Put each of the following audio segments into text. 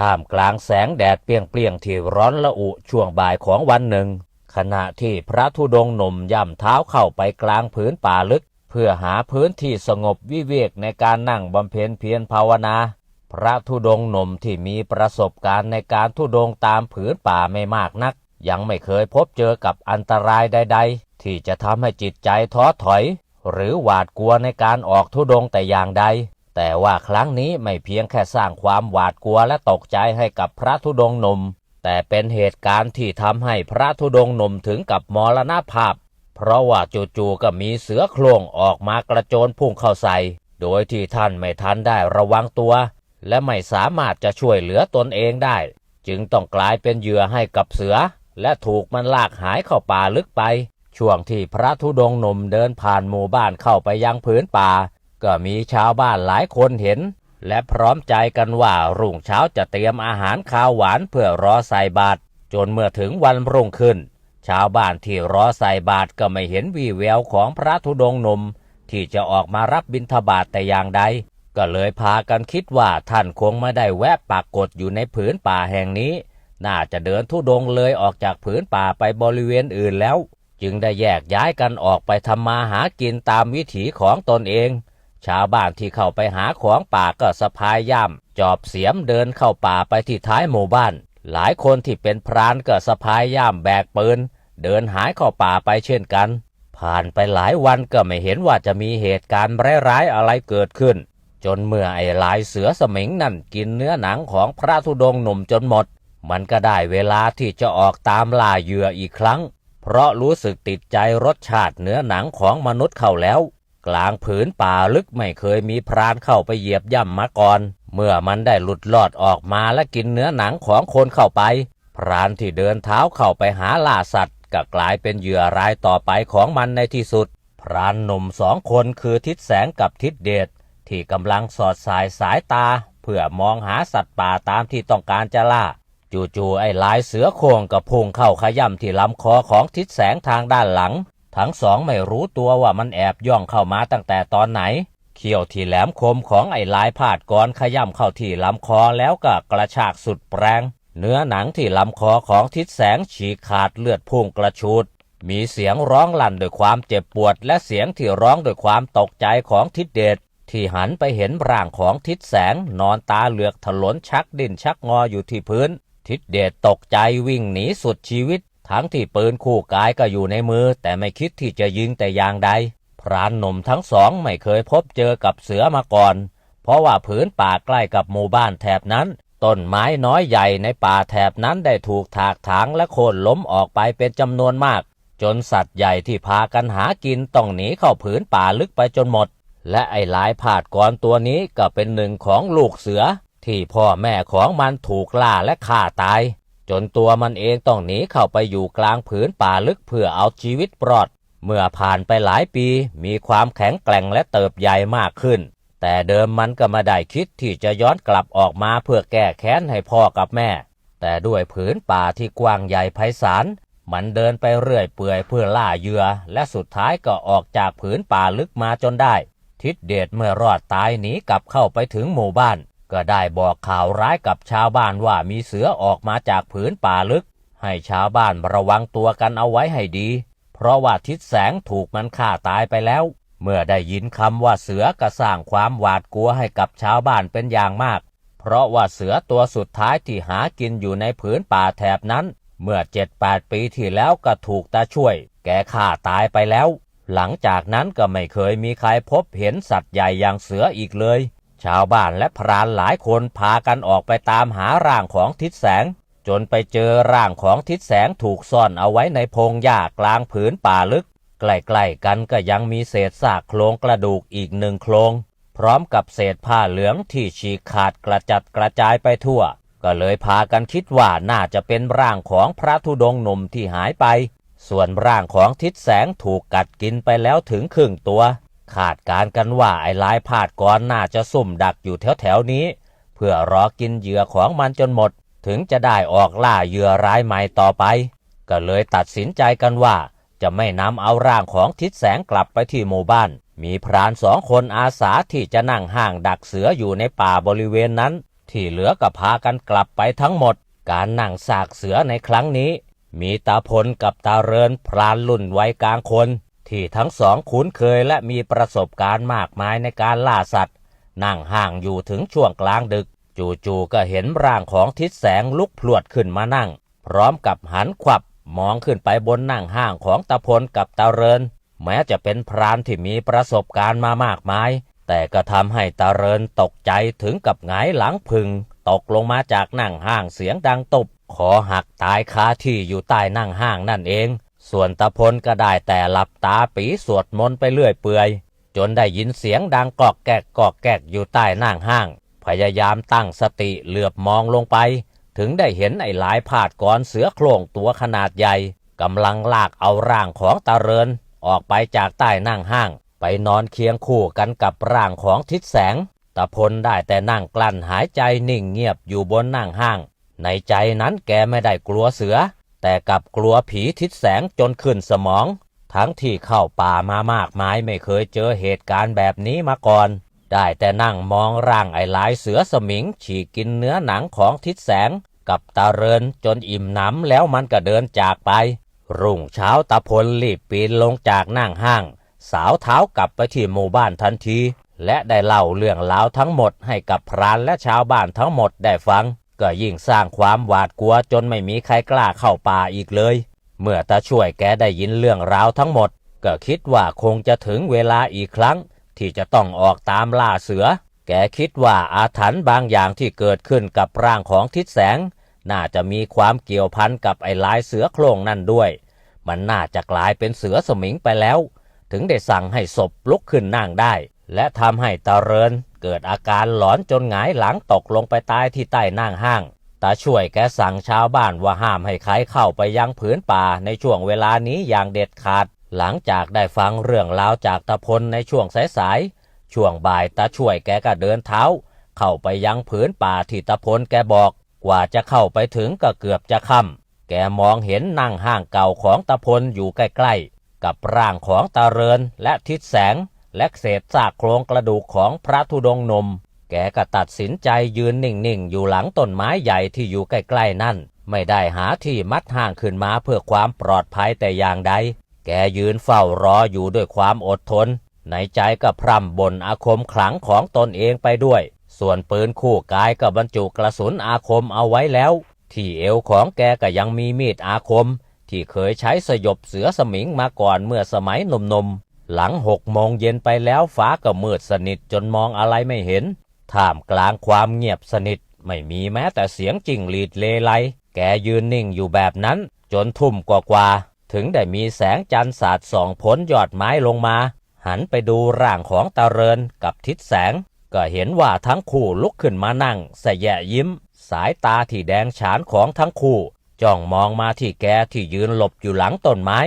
ท่ามกลางแสงแดดเปรียงๆที่ร้อนละอุช่วงบ่ายของวันหนึ่ง ขณะที่พระธุดงหนุ่มย่ำเท้าเข้าไปกลางผืนป่าลึก เพื่อหาพื้นที่สงบวิเวกในการนั่งบำเพ็ญเพียรภาวนา พระธุดงหนุ่มที่มีประสบการณ์ในการธุดงตามผืนป่าไม่มากนัก ยังไม่เคยพบเจอกับอันตรายใด ๆ ที่จะทำให้จิตใจท้อถอย หรือหวาดกลัวในการออกธุดงแต่อย่างใด แต่ว่าครั้งนี้ไม่เพียงแค่สร้างความหวาดกลัวและตกใจให้กับพระธุดงหนุ่ม แต่เป็นเหตุการณ์ที่ทำให้พระธุดงหนุ่มถึงกับมรณภาพ เพราะว่าจู่ๆก็มีเสือโคร่งออกมากระโจนพุ่งเข้าใส่ โดยที่ท่านไม่ทันได้ระวังตัว และไม่สามารถจะช่วยเหลือตนเองได้ จึงต้องกลายเป็นเหยื่อให้กับเสือ และถูกมันลากหายเข้าป่าลึกไป ช่วงที่พระธุดงหนุ่มเดินผ่านหมู่บ้านเข้าไปยังผืนป่า ก็มีชาวบ้านหลายคนเห็น และพร้อมใจกันว่ารุ่งเช้าจะเตรียมอาหารข้าวหวานเพื่อรอใส่บาตรจนเมื่อถึงวันรุ่งขึ้น ชาวบ้านที่รอใส่บาตรก็ไม่เห็นวี่แววของพระธุดงค์หนุ่มที่จะออกมารับบิณฑบาตแต่อย่างใด ก็เลยพากันคิดว่าท่านคงไม่ได้แวะปากกฏอยู่ในผืนป่าแห่งนี้ น่าจะเดินธุดงเลยออกจากผืนป่าไปบริเวณอื่นแล้ว จึงได้แยกย้ายกันออกไปทำมาหากินตามวิถีของตนเอง ชาวบ้านที่เข้าไปหาของป่าก็สะพายย่ามจอบเสียมเดินเข้าป่าไปที่ท้ายหมู่บ้าน หลายคนที่เป็นพรานก็สะพายย่ามแบกปืนเดินหายเข้าป่าไปเช่นกัน ผ่านไปหลายวันก็ไม่เห็นว่าจะมีเหตุการณ์ร้ายๆอะไรเกิดขึ้น จนเมื่อไอ้ลายเสือสมิงนั่นกินเนื้อหนังของพระธุดงค์หนุ่มจนหมด มันก็ได้เวลาที่จะออกตามล่าเหยื่ออีกครั้ง เพราะรู้สึกติดใจรสชาติเนื้อหนังของมนุษย์เข้าแล้ว กลางผืนป่าลึกไม่เคยมีพรานเข้าไปเหยียบย่ำมาก่อน เมื่อมันได้หลุดลอดออกมาและกินเนื้อหนังของคนเข้าไป พรานที่เดินเท้าเข้าไปหาล่าสัตว์ก็กลายเป็นเหยื่อรายต่อไปของมันในที่สุด พรานหนุ่มสองคนคือทิศแสงกับทิศเดชที่กำลังสอดสายสายตา เพื่อมองหาสัตว์ป่าตามที่ต้องการจะล่า จู่ๆไอ้ลายเสือโคร่งกับพุ่งเข้าขย่ำที่ลำคอของทิศแสงทางด้านหลัง ทั้งสองไม่รู้ตัวว่ามันแอบย่องเข้ามาตั้งแต่ตอนไหน เขี้ยวที่แหลมคมของไอ้ลายพาดกรขย่ำเข้าที่ลำคอแล้วก็กระชากสุดแรง เนื้อหนังที่ลำคอของทิศแสงฉีกขาดเลือดพุ่งกระชูดมีเสียงร้องลั่นด้วยความเจ็บปวด และเสียงที่ร้องด้วยความตกใจของทิศเดชที่หันไปเห็นร่างของทิศแสงนอนตาเหลือกถลนชักดิ้นชักงออยู่ที่พื้น ทิศเดชตกใจวิ่งหนีสุดชีวิต ทั้งที่ปืนคู่กายก็อยู่ในมือ แต่ไม่คิดที่จะยิงแต่อย่างใด พรานหนุ่มทั้งสองไม่เคยพบเจอกับเสือมาก่อน เพราะว่าผืนป่าใกล้กับหมู่บ้านแถบนั้น ต้นไม้น้อยใหญ่ในป่าแถบนั้นได้ถูกถากถางและโค่นล้มออกไปเป็นจำนวนมาก จนสัตว์ใหญ่ที่พากันหากินต้องหนีเข้าผืนป่าลึกไปจนหมด และไอ้ลายผาดกรตัวนี้ก็เป็นหนึ่งของลูกเสือ ที่พ่อแม่ของมันถูกล่าและฆ่าตาย จนตัวมันเองต้องหนีเข้าไปอยู่กลางผืนป่าลึกเพื่อเอาชีวิตรอด เมื่อผ่านไปหลายปีมีความแข็งแกร่งและเติบใหญ่มากขึ้น แต่เดิมมันก็ไม่ได้คิดที่จะย้อนกลับออกมาเพื่อแก้แค้นให้พ่อกับแม่ แต่ด้วยผืนป่าที่กว้างใหญ่ไพศาลมันเดินไปเรื่อยเปื่อยเพื่อล่าเหยื่อและสุดท้ายก็ออกจากผืนป่าลึกมาจนได้ ทิศเดชเมื่อรอดตายหนีกลับเข้าไปถึงหมู่บ้าน ก็ได้บอกข่าวร้ายกับชาวบ้านว่ามีเสือออกมาจากผืนป่าลึก ให้ชาวบ้านระวังตัวกันเอาไว้ให้ดี เพราะว่าทิศแสงถูกมันฆ่าตายไปแล้ว เมื่อได้ยินคำว่าเสือก็สร้างความหวาดกลัวให้กับชาวบ้านเป็นอย่างมาก เพราะว่าเสือตัวสุดท้ายที่หากินอยู่ในผืนป่าแถบนั้น เมื่อเจ็ดแปดปีที่แล้วก็ถูกตาช่วย แกฆ่าตายไปแล้ว หลังจากนั้นก็ไม่เคยมีใครพบเห็นสัตว์ใหญ่อย่างเสืออีกเลย ชาวบ้านและพรานหลายคนพากันออกไปตามหาร่างของทิศแสง จนไปเจอร่างของทิศแสงถูกซ่อนเอาไว้ในพงหญ้ากลางผืนป่าลึก ใกล้ๆกันก็ยังมีเศษซากโครงกระดูกอีกหนึ่งโครงพร้อมกับเศษผ้าเหลืองที่ฉีกขาดกระจัดกระจายไปทั่ว ก็เลยพากันคิดว่าน่าจะเป็นร่างของพระธุดงหนุ่มที่หายไป ส่วนร่างของทิศแสงถูกกัดกินไปแล้วถึงครึ่งตัว ขาดการกันว่าไอ้ลายพาดกรน่าจะซุ่มดักอยู่แถวๆนี้ เพื่อรอกินเหยื่อของมันจนหมด ถึงจะได้ออกล่าเหยื่อรายใหม่ต่อไป ก็เลยตัดสินใจกันว่า จะไม่นำเอาร่างของทิศแสงกลับไปที่หมู่บ้าน มีพรานสองคนอาสาที่จะนั่งห่างดักเสืออยู่ในป่าบริเวณนั้น ที่เหลือก็พากันกลับไปทั้งหมด การนั่งสากเสือในครั้งนี้ มีตาพลกับตาเรินพรานรุ่นวัยกลางคน ที่ทั้งสองคุ้นเคยและมีประสบการณ์มากมายในการล่าสัตว์ นั่งห่างอยู่ถึงช่วงกลางดึก จู่ๆก็เห็นร่างของทิศแสงลุกพลวดขึ้นมานั่ง พร้อมกับหันขวับมองขึ้นไปบนนั่งห้างของตาพลกับตาเริน แม้จะเป็นพรานที่มีประสบการณ์มามากมาย แต่ก็ทำให้ตาเรินตกใจถึงกับหงายหลังพึง ตกลงมาจากนั่งห้างเสียงดังตบคอหักตายคาที่อยู่ใต้นั่งห้างนั่นเอง ส่วนตาพลก็ได้แต่หลับตาปีสวดมนต์ไปเรื่อยเปื่อย จนได้ยินเสียงดังกอกแกกกอกแกกอยู่ใต้นั่งห้าง พยายามตั้งสติเหลือบมองลงไป ถึงได้เห็นไอ้หลายผาดกรเสือโคร่งตัวขนาดใหญ่กำลังลากเอาร่างของตาเรินออกไปจากใต้นั่งห้าง ไปนอนเคียงคู่กันกับร่างของทิศแสงตาพลได้แต่นั่งกลั้นหายใจนิ่งเงียบอยู่บนนั่งห้าง ในใจนั้นแกไม่ได้กลัวเสือ แต่กลับกลัวผีทิศแสงจนขึ้นสมอง ทั้งที่เข้าป่ามามากมายไม่เคยเจอเหตุการณ์แบบนี้มาก่อน ได้แต่นั่งมองร่างไอ้ลายเสือสมิง ฉีกกินเนื้อหนังของทิศแสง กับตาเรินจนอิ่มหนำแล้วมันก็เดินจากไป รุ่งเช้าตาพลรีบปีนลงจากนั่งห้าง สาวเท้ากลับไปที่หมู่บ้านทันทีและได้เล่าเรื่องราวทั้งหมดให้กับพรานและชาวบ้านทั้งหมดได้ฟัง ก็ยิ่งสร้างความหวาดกลัวจนไม่มีใครกล้าเข้าป่าอีกเลย เมื่อตาช่วยแกได้ยินเรื่องราวทั้งหมด ก็คิดว่าคงจะถึงเวลาอีกครั้ง ที่จะต้องออกตามล่าเสือ แกคิดว่าอาถรรพ์บางอย่างที่เกิดขึ้นกับร่างของทิศแสง น่าจะมีความเกี่ยวพันกับไอ้ลายเสือโคร่งนั่นด้วย มันน่าจะกลายเป็นเสือสมิงไปแล้ว ถึงได้สั่งให้ศพลุกขึ้นนั่งได้ และทำให้ตาเริน เกิดอาการหลอนจนหงายหลังตกลงไปตายที่ใต้นั่งห้างตาช่วยแกสั่งชาวบ้านว่าห้ามให้ใครเข้าไปยังผืนป่าในช่วงเวลานี้อย่างเด็ดขาด หลังจากได้ฟังเรื่องราวจากตาพลในช่วงสายๆช่วงบ่ายตาช่วยแกก็เดินเท้า เข้าไปยังผืนป่าที่ตาพลแกบอก กว่าจะเข้าไปถึงก็เกือบจะค่ำแกมองเห็นนั่งห้างเก่าของตาพลอยู่ใกล้ๆ กับร่างของตาเรินและทิศแสง และเศษซากโครงกระดูกของพระธุดงนม แกก็ตัดสินใจยืนนิ่ง ๆ อยู่หลังต้นไม้ใหญ่ที่อยู่ใกล้ ๆ นั่น ไม่ได้หาที่มัดห่างขึ้นมาเพื่อความปลอดภัยแต่อย่างใด แกยืนเฝ้ารออยู่ด้วยความอดทน ในใจก็พร่ำบ่นอาคมขลังของตนเองไปด้วย ส่วนปืนคู่กายก็บรรจุกระสุนอาคมเอาไว้แล้ว ที่เอวของแกก็ยังมีมีดอาคมที่เคยใช้สยบเสือสมิงมาก่อนเมื่อสมัยหนุ่มๆ หลังหกโมงเย็นไปแล้วฟ้าก็มืดสนิทจนมองอะไรไม่เห็น ท่ามกลางความเงียบสนิทไม่มีแม้แต่เสียงจิ้งหรีดเลไล แกยืนนิ่งอยู่แบบนั้น จนทุ่มกว่าๆถึงได้มีแสงจันทร์สาดส่องพ้นยอดไม้ลงมา หันไปดูร่างของตาเรินกับทิศแสง ก็เห็นว่าทั้งคู่ลุกขึ้นมานั่งแสแยะยิ้ม สายตาที่แดงฉานของทั้งคู่จ้องมองมาที่แกที่ยืนหลบอยู่หลังต้นไม้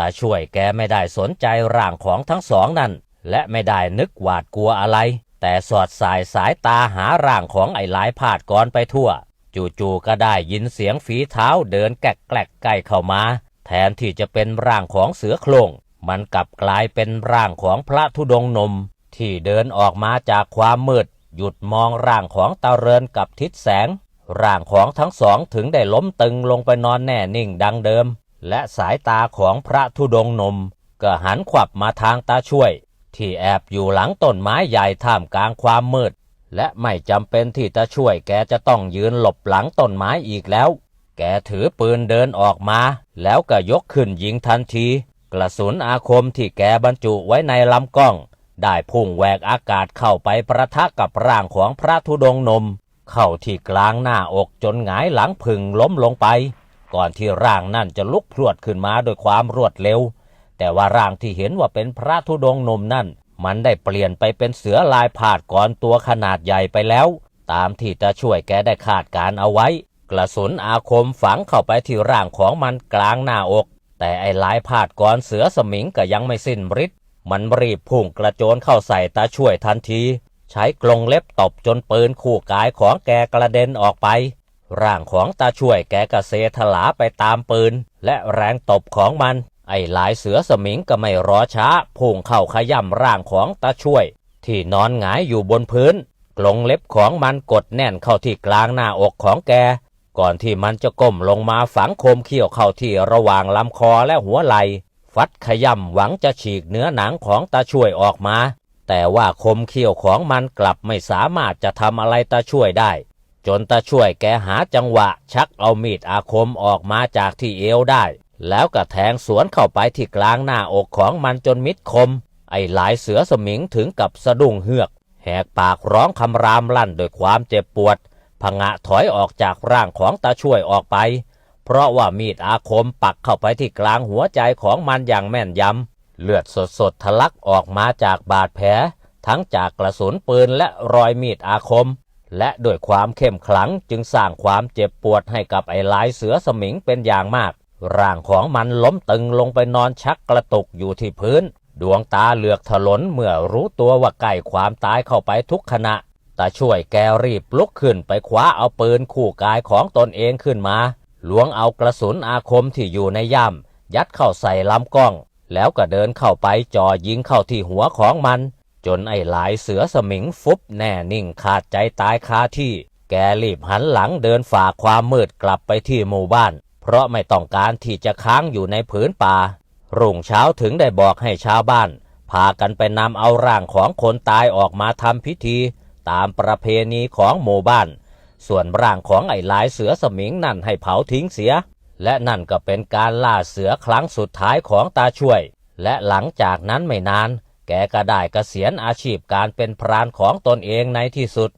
แต่ช่วยแกไม่ได้สนใจร่างของทั้งสองนั่น และไม่ได้นึกหวาดกลัวอะไร แต่สอดสายสายตาหาร่างของไอ้หลายพาดกรไปทั่ว จู่ๆก็ได้ยินเสียงฝีเท้าเดินแกลกแกลกใกล้เข้ามา แทนที่จะเป็นร่างของเสือโคร่งมันกลับกลายเป็นร่างของพระธุดงค์นม ที่เดินออกมาจากความมืด หยุดมองร่างของตาเรินกับทิศแสง ร่างของทั้งสองถึงได้ล้มตึงลงไปนอนแน่นิ่งดังเดิม และสายตาของพระธุดงนมก็หันขวับมาทางตาช่วย ที่แอบอยู่หลังต้นไม้ใหญ่ท่ามกลางความมืด และไม่จำเป็นที่ตาช่วยแกจะต้องยืนหลบหลังต้นไม้อีกแล้ว แกถือปืนเดินออกมา แล้วก็ยกขึ้นยิงทันที กระสุนอาคมที่แกบรรจุไว้ในลำกล้อง ได้พุ่งแหวกอากาศเข้าไปประทะกับร่างของพระธุดงนม เข้าที่กลางหน้าอกจนหงายหลังพึงล้มลงไป ก่อนที่ร่างนั่นจะลุกพรวดขึ้นมาด้วยความรวดเร็ว แต่ว่าร่างที่เห็นว่าเป็นพระธุดงนมนั่น มันได้เปลี่ยนไปเป็นเสือลายผาดก่อนตัวขนาดใหญ่ไปแล้ว ตามที่ตาช่วยแกได้คาดการเอาไว้ กระสุนอาคมฝังเข้าไปที่ร่างของมันกลางหน้าอก แต่ไอ้ลายผาดก่อนเสือสมิงก็ยังไม่สิ้นฤทธิ์มันรีบพุ่งกระโจนเข้าใส่ตาช่วยทันที ใช้กลงเล็บตบจนปืนคู่กายของแกกระเด็นออกไป ร่างของตาช่วยแกกระเซถลาไปตามปืน และแรงตบของมัน ไอ้หลายเสือสมิงก็ไม่รอช้าพุ่งเข้าขย่ำร่างของตาช่วย ที่นอนหงายอยู่บนพื้นกกรงเล็บของมันกดแน่นเข้าที่กลางหน้าอกของแก ก่อนที่มันจะก้มลงมาฝังคมเขี้ยวเข้าที่ระหว่างลำคอและหัวไหล่ฟัดขย่ำหวังจะฉีกเนื้อหนังของตาช่วยออกมา แต่ว่าคมเขี้ยวของมันกลับไม่สามารถจะทำอะไรตาช่วยได้ จนตาช่วยแกหาจังหวะ ชักเอามีดอาคมออกมาจากที่เอวได้ แล้วก็แทงสวนเข้าไปที่กลางหน้าอกของมันจนมิดคม ไอ้หลายเสือสมิงถึงกับสะดุ้งเฮือก แหกปากร้องคำรามลั่นด้วยความเจ็บปวดผงะถอยออกจากร่างของตาช่วยออกไป เพราะว่ามีดอาคมปักเข้าไปที่กลางหัวใจของมันอย่างแม่นยำเลือดสดๆทะลักออกมาจากบาดแผล ทั้งจากกระสุนปืนและรอยมีดอาคม และด้วยความเข้มขลังจึงสร้างความเจ็บปวดให้กับไอ้ลายเสือสมิงเป็นอย่างมาก ร่างของมันล้มตึงลงไปนอนชักกระตุกอยู่ที่พื้น ดวงตาเหลือกถลนเมื่อรู้ตัวว่าใกล้ความตายเข้าไปทุกขณะตาช่วยแกรีบลุกขึ้นไปคว้าเอาปืนคู่กายของตนเองขึ้นมาล้วงเอากระสุนอาคมที่อยู่ในย่ามยัดเข้าใส่ลำกล้อง แล้วก็เดินเข้าไปจ่อยิงเข้าที่หัวของมัน จนไอ้หลายเสือสมิงฟุบแน่นิ่งขาดใจตายคาที่ แกรีบหันหลังเดินฝ่าความมืดกลับไปที่หมู่บ้าน เพราะไม่ต้องการที่จะค้างอยู่ในผืนป่า รุ่งเช้าถึงได้บอกให้ชาวบ้าน พากันไปนำเอาร่างของคนตายออกมาทำพิธี ตามประเพณีของหมู่บ้าน ส่วนร่างของไอ้หลายเสือสมิงนั่นให้เผาทิ้งเสีย และนั่นก็เป็นการล่าเสือครั้งสุดท้ายของตาช่วย และหลังจากนั้นไม่นาน แกก็ได้เกษียณอาชีพการเป็นพรานของตนเองในที่สุด